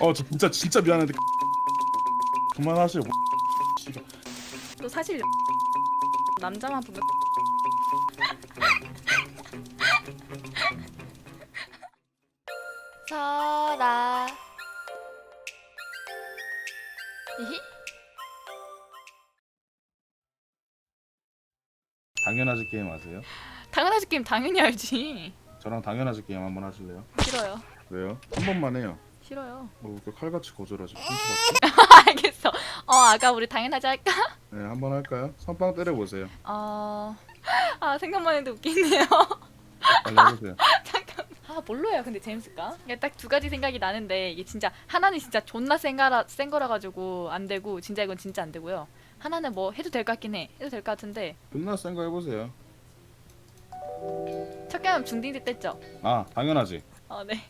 어, 저 진짜 진짜 미안한데 그만하세요. 너 사실 남자만 보면 서라 이히? 당연하지 게임 아세요? 당연하지 게임 당연히 알지 저랑 당연하지 게임 한번 하실래요? 싫어요 왜요? 한 번만 해요. 싫어요 뭐그 칼같이 거절하지. 알겠어 어 아까 우리 당연하지 할까? 네, 한번 할까요? 선빵 때려 보세요. 어... 아 생각만 해도 웃기네요 빨리 해보세요. 잠깐 아 뭘로 해야 근데 재밌을까? 딱 두 가지 생각이 나는데 이게 진짜 하나는 진짜 존나 센 거라, 센 거라 가지고 안 되고 진짜 이건 진짜 안 되고요 하나는 뭐 해도 될 것 같긴 해 해도 될 것 같은데 존나 센 거 해보세요. 첫 경험 중딩 때 뗐죠? 아, 당연하지. 어 네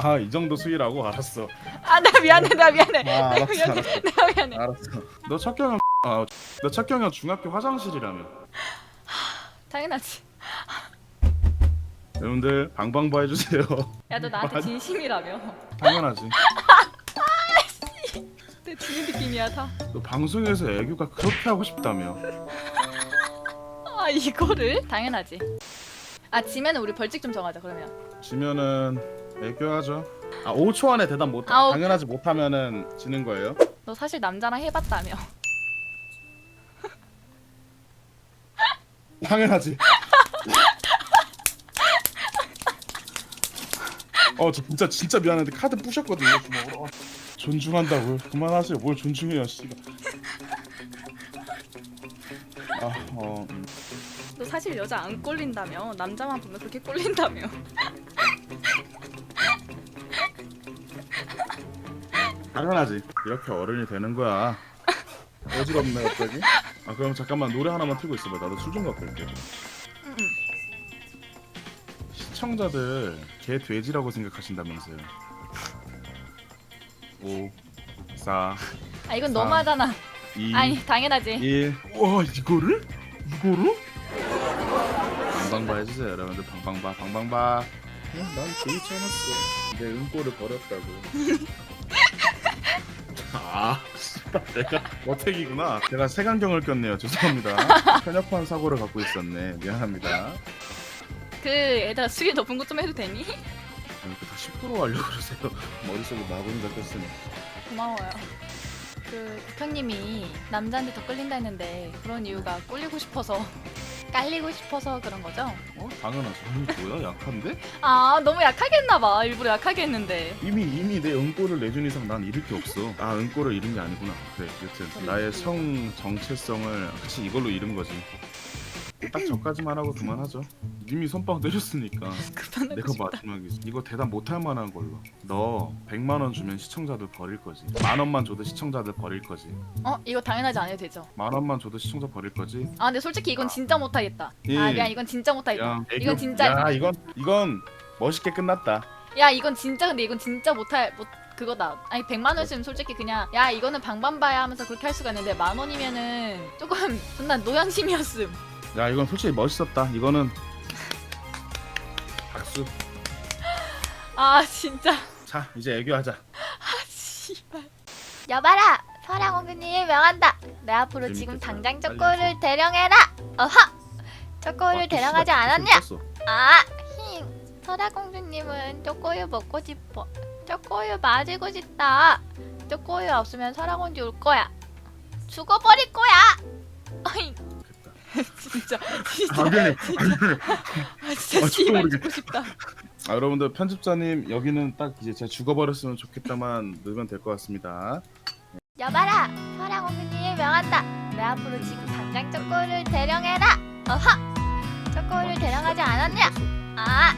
아, 이 정도 수위라고 알았어. 아 나 미안해 나 미안해 아, 나 알았어, 미안해 알았어. 나 미안해 알았어. 너 첫 경험 아, 너 첫 경험 중학교 화장실이라며. 당연하지 여러분들 방방바 해주세요. 야 너 나한테 맞- 진심이라며 당연하지. 내 죽는 느낌이야 다. 너 방송에서 애교가 그렇게 하고 싶다며. 아 이거를 당연하지. 아 지면은 우리 벌칙 좀 정하자 그러면. 지면은 애교하죠. 아 5초 안에 대답 못 아우. 당연하지 못하면은 지는 거예요. 너 사실 남자랑 해봤다며. 당연하지. 어, 저 진짜 진짜 미안한데 카드 부셨거든요 주먹으로. 어, 존중한다고요. 그만하세요. 뭘 존중해요, 씨발. 아, 어, 음. 너 사실 여자 안 꼴린다며. 남자만 보면 그렇게 꼴린다며. 당연하지. 이렇게 어른이 되는 거야. 어지럽네 갑자기. 아 그럼 잠깐만 노래 하나만 틀고 있어봐. 나도 술 좀 갖고 올게. 응, 응. 시청자들 개 돼지라고 생각하신다면서요. 5, 4, 아 이건 사, 너무하잖아. 2, 아니 당연하지. 1. 와 이거를? 이거로? 방방바 해주세요 여러분들 방방바 방방바. 응, 난 데이트 해놨어. 내 은꼬를 버렸다고. 아, 씨발, 내가 어택이구나. 제가 색안경을 꼈네요. 죄송합니다. 편협한 사고를 갖고 있었네. 미안합니다. 그 애들아 수위 높은 것좀 해도 되니? 이렇게 다10% 하려고 그러세요. 머릿속에 마구니 잡혔으니. 고마워요. 그 국장님이 남자한테 더 끌린다 했는데 그런 이유가 꼴리고 싶어서 깔리고 싶어서 그런 거죠? 어? 당연하지. 아니, 뭐야? 약한데? 아 너무 약하게 했나 봐. 일부러 약하게 했는데. 이미 이미 내 은꼬를 내준 이상 난 잃을 게 없어. 아 은꼬를 잃은 게 아니구나. 그래 여튼 나의 성 정체성을 같이 이걸로 잃은 거지. 딱 저까지만 하고 그만하죠. 이미 선빵 때렸으니까 그만하고 내가 싶다. 마지막이지. 이거 대답 못할 만한 걸로. 너 100만 원 주면 시청자들 버릴 거지. 만 원만 줘도 시청자들 버릴 거지. 어 이거 당연하지 안 해도 되죠. 만 원만 줘도 시청자 버릴 거지. 아 근데 솔직히 이건 진짜 못하겠다. 예. 아 미안 이건 진짜 못하겠다. 야, 이건 진짜 야 이건 이건 멋있게 끝났다. 야 이건 진짜 근데 이건 진짜 못할 못 그거다. 아니 100만 원이면 솔직히 그냥 야 이거는 방방바야 하면서 그렇게 할 수가 있는데 만 원이면은 조금 존나 노현심이었음. 야 이건 솔직히 멋있었다. 이거는 박수. 아 진짜. 자 이제 애교하자. 아 씨발. 여봐라 설아공주님 명한다 내 앞으로 지금. 당장 빨리 쪼꼬를 대령해라 어허 쪼꼬를 아, 대령하지 씨발, 않았냐 떴어. 아 힝 설아공주님은 쪼꼬유 먹고 싶어 쪼꼬유 맞고 싶다 쪼꼬유 없으면 설아공주 올 거야 죽어버릴 거야 됐다. 진짜 진짜 아 미안해. 아 진짜 아, 저도 씨발 모르게. 죽고 싶다. 아, 여러분들 편집자님 여기는 딱 이제 제가 죽어버렸으면 좋겠다만 넣으면 될 것 같습니다. 여봐라 설아 공주님 명한다 내 앞으로 지금 당장 쪼꼬를 대령해라 어허 쪼꼬를 대령하지 않았냐 아